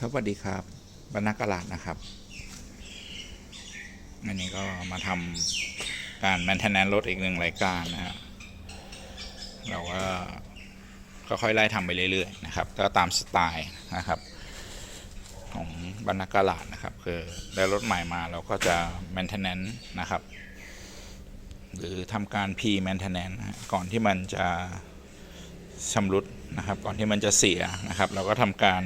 ครับสวัสดีครับบรรณกาลาดนะครับ อันนี้ก็มาทำการแมนเทนแนนรถอีกหนึ่งรายการนะฮะเราก็ค่อยๆไล่ทำไปเรื่อยๆนะครับ ก็ตามสไตล์นะครับ ของบรรณกาลาดนะครับ คือได้รถใหม่มาเราก็จะแมนเทนแนนนะครับ หรือทำการ P maintenance นก่อนที่มันจะชำรุดนะครับ ก่อนที่มันจะเสียนะครับ เราก็ทำการ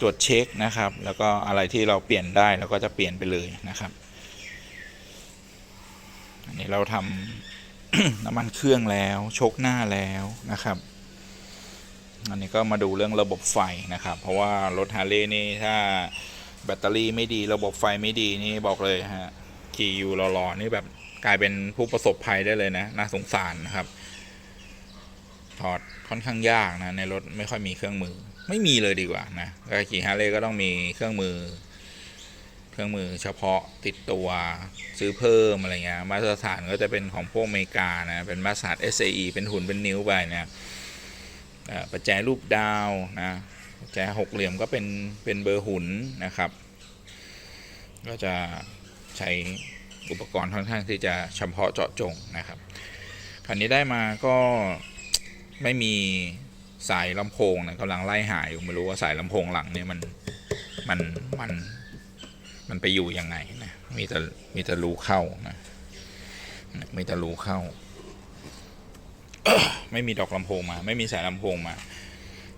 ตรวจเช็คนะครับ แล้วก็อะไรที่เราเปลี่ยนได้เราก็จะเปลี่ยนไปเลยนะครับ อันนี้เราทำน้ำมันเครื่องแล้วชคหน้าแล้วนะครับ อันนี้ก็มาดูเรื่องระบบไฟนะครับ เพราะว่ารถฮาร์เลย์นี่ถ้าแบตเตอรี่ไม่ดีระบบไฟไม่ดีนี่บอกเลยฮะขี่อยู่รอๆนี่แบบกลายเป็นผู้ประสบภัยได้เลยนะ น่าสงสารนะครับ ถอดค่อนข้างยากนะ ในรถไม่ค่อยมีเครื่องมือ ไม่มีเลยดีกว่านะขี่ฮาร์เลย์ก็ต้องมีเครื่องมือ เครื่องมือเฉพาะติดตัวซื้อเพิ่มอะไรเงี้ยมาตรฐานก็จะเป็นของพวกอเมริกานะเป็นมาตรฐาน SAE เป็นหุ่นเป็นนิ้วไปนะเอ่อประแจรูปดาวนะประแจหกเหลี่ยมก็เป็นเป็นเบอร์หุ่นนะครับ ก็จะใช้อุปกรณ์ค่อนข้างที่จะเฉพาะเจาะจงนะครับคันนี้ได้มาก็ไม่มี สายลำโพงนะกำลังไล่หายอยู่ไม่รู้ว่าสายลำโพงหลังเนี่ยมันมันมันมันไปอยู่ยังไงนะมีแต่มีแต่รูเข้านะมีแต่รูเข้า ไม่มีดอกลำโพงมา ไม่มีสายลำโพงมา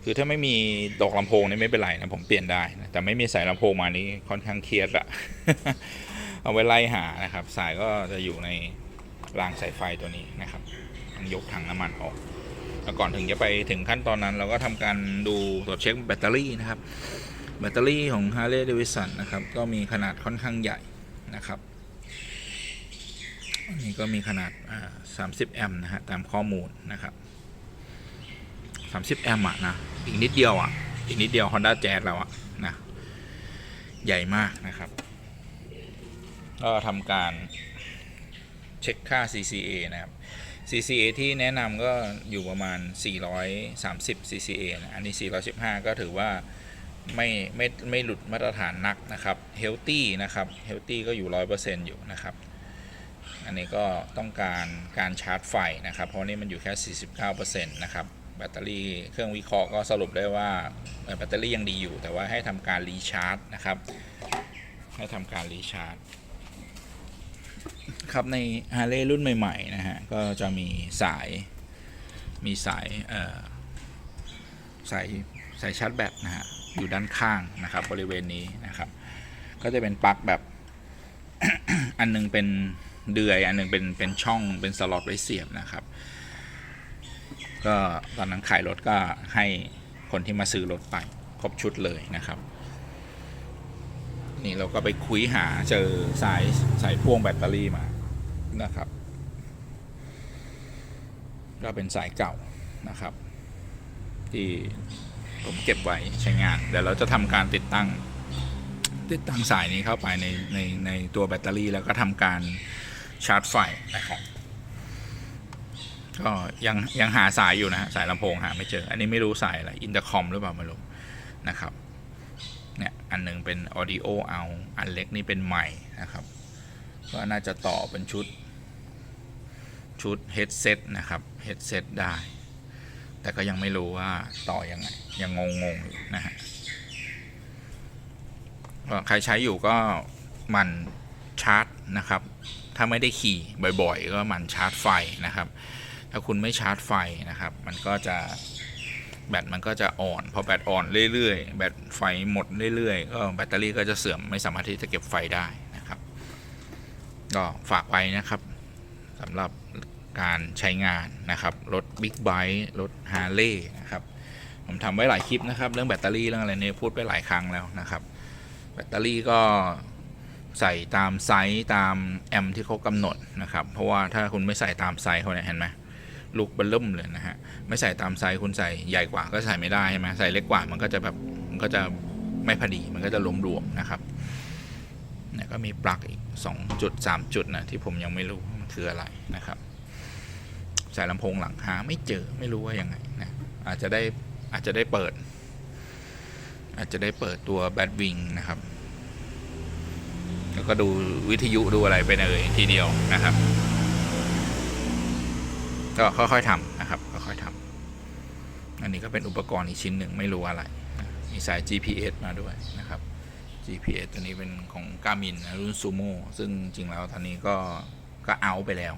คือถ้าไม่มีดอกลำโพงนี่ไม่เป็นไรนะผมเปลี่ยนได้นะแต่ไม่มีสายลำโพงมานี่ค่อนข้างเครียดอะเอาไว้ไล่หานะครับ สายก็จะอยู่ในรางสายไฟตัวนี้นะครับต้องยกถังน้ำมันออก ก่อนถึงจะไปถึงขั้นตอนนั้น เราก็ทำการดูตรวจเช็คแบตเตอรี่นะครับ แบตเตอรี่ของ Harley Davidson นะครับ ก็มีขนาดค่อนข้างใหญ่นะครับนนี้ก็มีขนาด 30 แอมป์นะฮะตามข้อมูลนะครับ 30 แอมป์อะนะ อีกนิดเดียวอะอีกนิดเดียว Honda Jazz เราอะนะ ใหญ่มากนะครับ ก็ทำการเช็คค่า CCA นะครับ CCA ที่แนะนำก็อยู่ประมาณ 430 CCA นะอันนี้ 415 ก็ถือว่าไม่ไม่ไม่หลุดมาตรฐานนักนะครับ Healthy นะครับ Healthy ก็อยู่ 100%อยู่นะครับ อันนี้ก็ต้องการการชาร์จไฟนะครับ เพราะนี่มันอยู่แค่ 49%นะครับ แบตเตอรี่เครื่องวิเคราะห์ก็สรุปได้ว่าแบตเตอรี่ยังดีอยู่ แต่ว่าให้ทำการรีชาร์จนะครับ ให้ทำการรีชาร์จครับใน h a r l e y รุ่นใหม่ ๆ นะะก็จะมีสายมีสายสายสายชาร์จแบตนะฮะอยู่ด้านข้างนะครับบริเวณนี้นะครับ ก็จะเป็นปลั๊กแบบ อันหนึงเป็นเดือย อันหนึงเป็นเป็นช่องเป็นสล็อตไว้เสียบนะครับ ก็ตอนนั้นขายรถก็ให้คนที่มาซื้อรถไปครบชุดเลยนะครับ นี่เราก็ไปคุยหาเจอสายสายพ่วงแบตเตอรี่มานะครับ ก็เป็นสายเก่านะครับ ที่ผมเก็บไว้ใช้งานเดี๋ยวเราจะทำการติดตั้ง ติดตั้งสายนี้เข้าไปในในในตัวแบตเตอรี่แล้วก็ทำการชาร์จไฟนะครับก็ยังยังหาสายอยู่นะฮะสายลำโพงหาไม่เจอ อันนี้ไม่รู้สายอะไรอินเตอร์คอมหรือเปล่าไม่รู้นะครับเนี่ยอันหนึงเป็น audio เอาอันเล็กนี่เป็นไมค์นะครับ ก็น่าจะต่อเป็นชุด ชุด headset นะครับ headset ได้ แต่ก็ยังไม่รู้ว่าต่อยังไง ยังงงๆอยู่นะฮะก็ใครใช้อยู่ก็มันชาร์จนะครับ ถ้าไม่ได้ขี่บ่อยๆ ก็มันชาร์จไฟนะครับ ถ้าคุณไม่ชาร์จไฟนะครับ มันก็จะแบตมันก็จะอ่อน พอแบตอ่อนเรื่อยๆ แบตไฟหมดเรื่อยๆ ก็แบตเตอรี่ก็จะเสื่อมไม่สามารถที่จะเก็บไฟได้นะครับ ก็ฝากไว้นะครับ สำหรับการใช้งานนะครับ รถบิ๊กไบค์รถฮาร์เลย์นะครับ ผมทำไว้หลายคลิปนะครับ เรื่องแบตเตอรี่เรื่องอะไรเนี่ยพูดไปหลายครั้งแล้วนะครับ แบตเตอรี่ก็ใส่ตามไซส์ตามแอมป์ที่เขากำหนดนะครับ เพราะว่าถ้าคุณไม่ใส่ตามไซส์เขาเนี่ยเห็นไหมลูกเบลเริ่มเลยนะฮะ ไม่ใส่ตามไซส์คุณใส่ใหญ่กว่าก็ใส่ไม่ได้ใช่ไหมใส่เล็กกว่ามันก็จะแบบมันก็จะไม่พอดีมันก็จะหลวมๆนะครับเนี่ยก็มีปลั๊กอีก 2 จุด 3 จุดนะที่ผมยังไม่รู้ คืออะไรนะครับใส่ลำโพงหลังหาไม่เจอไม่รู้ว่ายังไงนะอาจจะได้อาจจะได้เปิด อาจจะได้เปิดตัวแบทวิงนะครับ แล้วก็ดูวิทยุดูอะไรไปเลยทีเดียวนะครับ ก็ค่อยๆทำนะครับค่อยๆทำอันนี้ก็เป็นอุปกรณ์อีกชิ้นหนึ่งไม่รู้อะไรมีสาย GPS มาด้วยนะครับ GPS ตัวนี้เป็นของกามินรุ่นซูโม่ซึ่งจริงแล้วตอนนี้ก็ ก็เอาไปแล้ว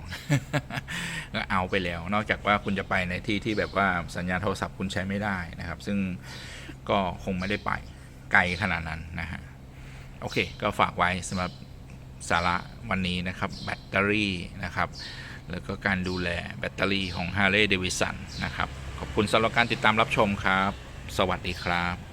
ก็เอาไปแล้ว นอกจากว่าคุณจะไปในที่ที่แบบว่าสัญญาณโทรศัพท์คุณใช้ไม่ได้นะครับ ซึ่งก็คงไม่ได้ไปไกลขนาดนั้นนะฮะโอเค ก็ฝากไว้สำหรับสาระวันนี้นะครับ แบตเตอรี่นะครับ แล้วก็การดูแลแบตเตอรี่ของ Harley Davidson นะครับ ขอบคุณสำหรับการติดตามรับชมครับ สวัสดีครับ